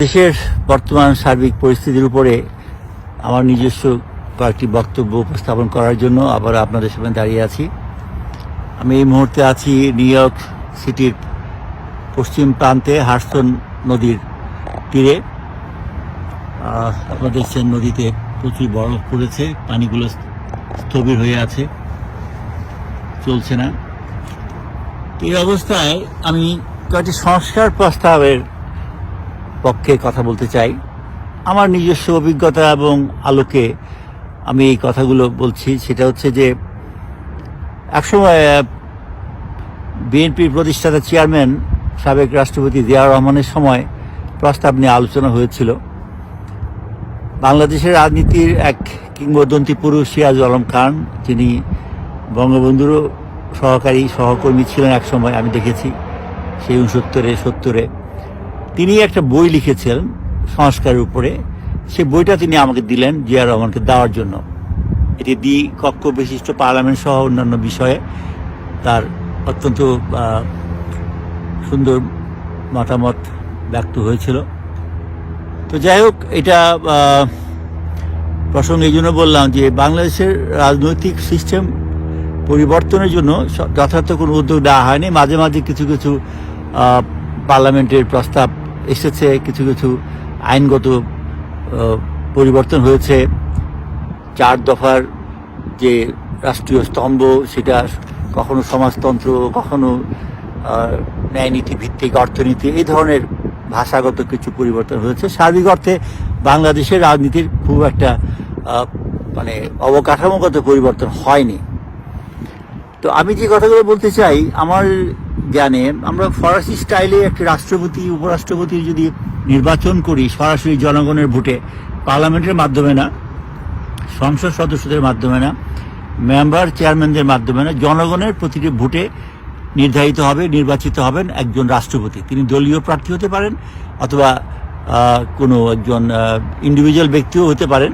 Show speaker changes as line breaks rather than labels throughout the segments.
দেশের বর্তমান সার্বিক পরিস্থিতির উপরে আমার নিজস্ব কয়েকটি বক্তব্য উপস্থাপন করার জন্য আবার আপনাদের সামনে দাঁড়িয়ে আছি। আমি এই মুহূর্তে আছি নিউ ইয়র্ক সিটির পশ্চিম প্রান্তে হার্সন নদীর তীরে। আপনারা দেখছেন নদীতে প্রচুর বরফ পড়েছে, পানিগুলো স্থবির হয়ে আছে, চলছে না। এই অবস্থায় আমি কয়েকটি সংস্কার প্রস্তাবের পক্ষে কথা বলতে চাই। আমার নিজস্ব অভিজ্ঞতা এবং আলোকে আমি এই কথাগুলো বলছি। সেটা হচ্ছে যে, একসময় বিএনপির প্রতিষ্ঠাতা চেয়ারম্যান সাবেক রাষ্ট্রপতি জিয়াউর রহমানের সময় প্রস্তাব নিয়ে আলোচনা হয়েছিল। বাংলাদেশের রাজনীতির এক কিংবদন্তি পুরুষ সিরাজ আলম খান, যিনি বঙ্গবন্ধুরও সহকারী সহকর্মী ছিলেন এক সময়, আমি দেখেছি সেই উনসত্তরে, সত্তরে। তিনি একটা বই লিখেছিলেন সংস্কারের উপরে। সে বইটা তিনি আমাকে দিলেন জিয়া রহমানকে দেওয়ার জন্য। এটি দ্বি কক্ষ বিশিষ্ট পার্লামেন্ট সহ অন্যান্য বিষয়ে তার অত্যন্ত সুন্দর মতামত ব্যক্ত হয়েছিল। তো যাই হোক, এটা প্রসঙ্গে এই জন্য বললাম যে বাংলাদেশের রাজনৈতিক সিস্টেম পরিবর্তনের জন্য যথার্থ কোনো উদ্যোগ নেওয়া হয়নি। মাঝে মাঝে কিছু কিছু পার্লামেন্টের প্রস্তাব এসেছে, কিছু কিছু আইনগত পরিবর্তন হয়েছে। চার দফার যে রাষ্ট্রীয় স্তম্ভ, সেটা কখনো সমাজতন্ত্র, কখনো ন্যায়নীতি ভিত্তিক অর্থনীতি, এই ধরনের ভাষাগত কিছু পরিবর্তন হয়েছে। সার্বিক অর্থে বাংলাদেশের রাজনীতির খুব একটা মানে অবকাঠামোগত পরিবর্তন হয়নি। তো আমি যে কথাগুলো বলতে চাই, আমার জ্ঞানে আমরা ফরাসি স্টাইলে একটি রাষ্ট্রপতি, উপরাষ্ট্রপতি যদি নির্বাচন করি, সরাসরি জনগণের ভোটে, পার্লামেন্টের মাধ্যমে না, সংসদ সদস্যদের মাধ্যমে না, মেম্বার চেয়ারম্যানদের মাধ্যমে না, জনগণের প্রতিটি ভোটে নির্ধারিত হবে, নির্বাচিত হবেন একজন রাষ্ট্রপতি। তিনি দলীয় প্রার্থী হতে পারেন অথবা কোনো একজন ইন্ডিভিজুয়াল ব্যক্তিও হতে পারেন।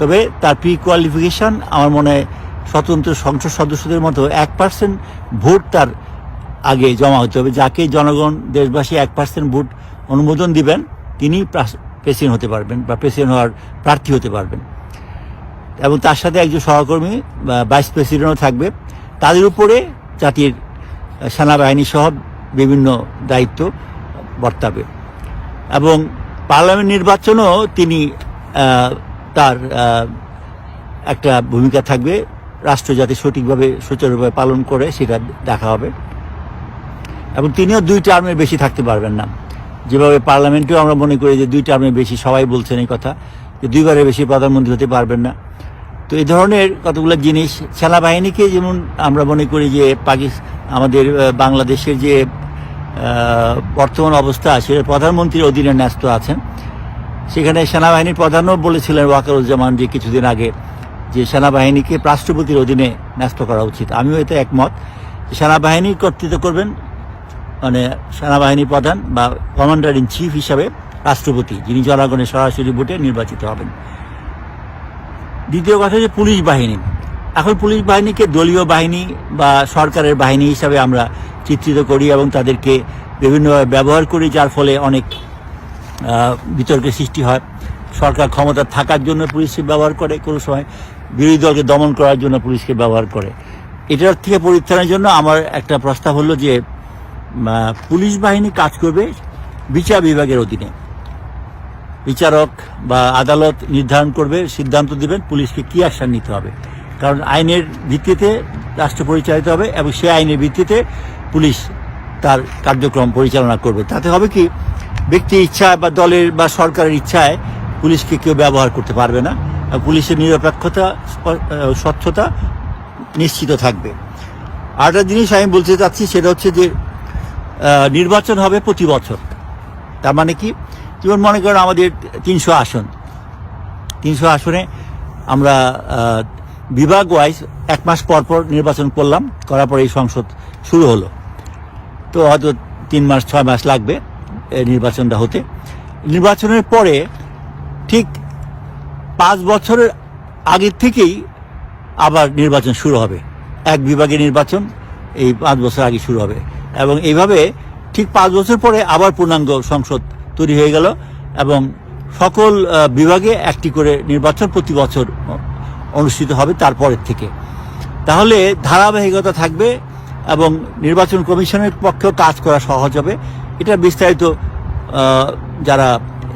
তবে তার প্রি কোয়ালিফিকেশন আমার মনে হয় স্বতন্ত্র সংসদ সদস্যদের মতো এক পার্সেন্ট ভোট তার আগে জমা হতে হবে। যাকে জনগণ, দেশবাসী এক পার্সেন্ট ভোট অনুমোদন দিবেন, তিনি প্রেসিডেন্ট হতে পারবেন বা প্রেসিডেন্ট হওয়ার প্রার্থী হতে পারবেন। এবং তার সাথে একজন সহকর্মী ভাইস প্রেসিডেন্টও থাকবে। তাদের উপরে জাতির সেনাবাহিনী সহ বিভিন্ন দায়িত্ব বর্তাবে। এবং পার্লামেন্ট নির্বাচনও তিনি তার একটা ভূমিকা থাকবে। রাষ্ট্র যাতে সঠিকভাবে, সুচারুভাবে পালন করে, সেটা দেখা হবে। এবং তিনিও দুই টার্মের বেশি থাকতে পারবেন না। যেভাবে পার্লামেন্টেও আমরা মনে করি যে দুই টার্মের বেশি সবাই বলছেন এই কথা, যে দুইবারের বেশি প্রধানমন্ত্রী হতে পারবেন না। তো এই ধরনের কতগুলো জিনিস, সেনাবাহিনীকে যেমন আমরা মনে করি যে পাকিস্তান আমাদের বাংলাদেশের যে বর্তমান অবস্থা, সেটা প্রধানমন্ত্রীর অধীনে ন্যস্ত আছেন। সেখানে সেনাবাহিনীর প্রধানও বলেছিলেন ওয়াকারুজ্জামান যে কিছুদিন আগে যে সেনাবাহিনীকে রাষ্ট্রপতির অধীনে ন্যস্ত করা উচিত। আমিও এতে একমত। সেনাবাহিনী কর্তৃত্ব করবেন মানে সেনাবাহিনী প্রধান বা কমান্ডার ইন চিফ হিসাবে রাষ্ট্রপতি, যিনি জনগণের সরাসরি ভোটে নির্বাচিত হবেন। দ্বিতীয় কথা হচ্ছে পুলিশ বাহিনী। এখন পুলিশ বাহিনীকে দলীয় বাহিনী বা সরকারের বাহিনী হিসাবে আমরা চিত্রিত করি এবং তাদেরকে বিভিন্নভাবে ব্যবহার করি, যার ফলে অনেক বিতর্কের সৃষ্টি হয়। সরকার ক্ষমতা থাকার জন্য পুলিশকে ব্যবহার করে, কোনো সময় বিরোধী দলকে দমন করার জন্য পুলিশকে ব্যবহার করে। এটার থেকে পরিত্রাণের জন্য আমার একটা প্রস্তাব হলো যে পুলিশ বাহিনী কাজ করবে বিচার বিভাগের অধীনে। বিচারক বা আদালত নির্ধারণ করবে, সিদ্ধান্ত দেবেন পুলিশকে কি অ্যাকশন নিতে হবে। কারণ আইনের ভিত্তিতে রাষ্ট্র পরিচালিত হবে এবং সেই আইনের ভিত্তিতে পুলিশ তার কার্যক্রম পরিচালনা করবে। তাতে হবে কি, ব্যক্তির ইচ্ছায় বা দলের বা সরকারের ইচ্ছায় পুলিশকে কেউ ব্যবহার করতে পারবে না পুলিশের নিরপেক্ষতা স্বচ্ছতা নিশ্চিত থাকবে। আর একটা জিনিস আমি বলতে চাচ্ছি, সেটা হচ্ছে যে নির্বাচন হবে প্রতি বছর। তার মানে কি, যেমন মনে করেন আমাদের তিনশো আসন। তিনশো আসনে আমরা বিভাগ ওয়াইজ এক মাস পর পর নির্বাচন করলাম, করার পরে এই সংসদ শুরু হলো। তো হয়তো তিন মাস, ছয় মাস লাগবে নির্বাচনটা হতে। নির্বাচনের পরে ঠিক পাঁচ বছরের আগের থেকেই আবার নির্বাচন শুরু হবে। এক বিভাগে নির্বাচন এই পাঁচ বছর আগে শুরু হবে। এবং এইভাবে ঠিক পাঁচ বছর পরে আবার পূর্ণাঙ্গ সংসদ তৈরি হয়ে গেল এবং সকল বিভাগে একটি করে নির্বাচন প্রতি বছর অনুষ্ঠিত হবে তারপরের থেকে। তাহলে ধারাবাহিকতা থাকবে এবং নির্বাচন কমিশনের পক্ষেও কাজ করা সহজ হবে। এটা বিস্তারিত যারা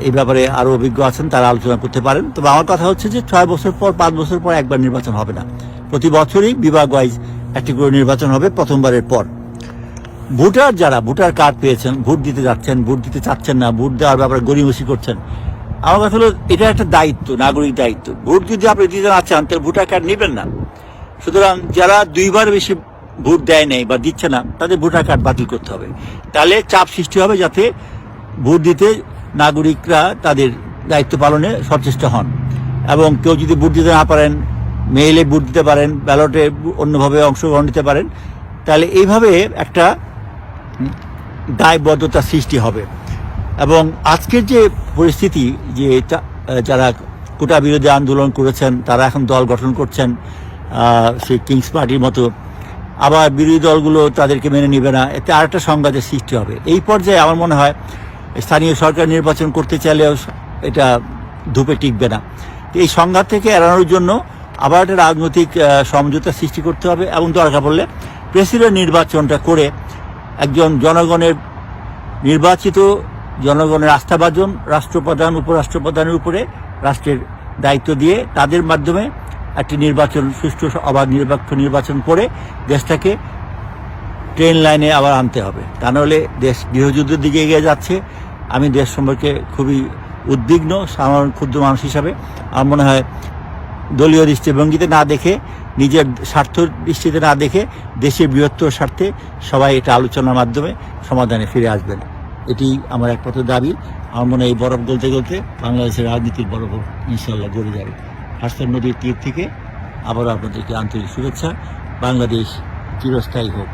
এই ব্যাপারে আরও অভিজ্ঞ আছেন তারা আলোচনা করতে পারেন। তবে আমার কথা হচ্ছে যে ছয় বছর পর, পাঁচ বছর পর একবার নির্বাচন হবে না। প্রতি বছরই বিভাগ ওয়াইজ একটি করে নির্বাচন হবে প্রথমবারের পর। ভোটার যারা, ভোটার কার্ড পেয়েছেন, ভোট দিতে যাচ্ছেন, ভোট দিতে চাচ্ছেন না, ভোট দেওয়ার ব্যাপারে গরিমসি করছেন আমার কথা হলো, এটা একটা দায়িত্ব, নাগরিক দায়িত্ব। ভোট যদি আপনি দিতে না চান, তাহলে ভোটার কার্ড নেবেন না। সুতরাং যারা দুইবার বেশি ভোট দেয় নাই বা দিচ্ছে না, তাদের ভোটার কার্ড বাতিল করতে হবে। তাহলে চাপ সৃষ্টি হবে যাতে ভোট দিতে নাগরিকরা তাদের দায়িত্ব পালনে সচেষ্ট হন। এবং কেউ যদি ভোট দিতে না পারেন, মেইলে ভোট দিতে পারেন, ব্যালটে অন্যভাবে অংশগ্রহণ নিতে পারেন, তাহলে এইভাবে একটা দায়বদ্ধতা সৃষ্টি হবে। এবং আজকের যে পরিস্থিতি যে যারা কোটা বিরোধী আন্দোলন করেছেন, তারা এখন দল গঠন করছেন সেই কিংস পার্টির মতো, আবার বিরোধী দলগুলো তাদেরকে মেনে নেবে না, এতে আরেকটা সংঘাতের সৃষ্টি হবে। এই পর্যায়ে আমার মনে হয় স্থানীয় সরকার নির্বাচন করতে চাইলেও এটা ধূপে টিকবে না। এই সংঘাত থেকে এড়ানোর জন্য আবার একটা রাজনৈতিক সমঝোতা সৃষ্টি করতে হবে এবং দরকার পড়লে প্রেসিডেন্ট নির্বাচনটা করে একজন জনগণের নির্বাচিত জনগণের আস্থাভাজন রাষ্ট্রপ্রধান, উপরাষ্ট্রপ্রধানের উপরে রাষ্ট্রের দায়িত্ব দিয়ে তাদের মাধ্যমে একটি নির্বাচন, সুষ্ঠু অবাধ নিরপেক্ষ নির্বাচন করে দেশটাকে ট্রেন লাইনে আবার আনতে হবে। তা নাহলে দেশ গৃহযুদ্ধের দিকে এগিয়ে যাচ্ছে। আমি দেশ সম্পর্কে খুবই উদ্বিগ্ন, সাধারণ ক্ষুদ্র মানুষ হিসাবে। আমার মনে হয় দলীয় দৃষ্টিভঙ্গিতে না দেখে, নিজের স্বার্থ দৃষ্টিতে না দেখে দেশের বৃহত্তর স্বার্থে সবাই এটা আলোচনার মাধ্যমে সমাধানে ফিরে আসবেন। এটি আমার একমাত্র দাবি। আমার মনে এই বরফ গলতে গলতে বাংলাদেশের রাজনীতির বরফ ইনশাল্লাহ গড়ে যাবে। হাসান নদীর তীর থেকে আবারও আপনাদেরকে আন্তরিক শুভেচ্ছা। বাংলাদেশ চিরস্থায়ী হোক।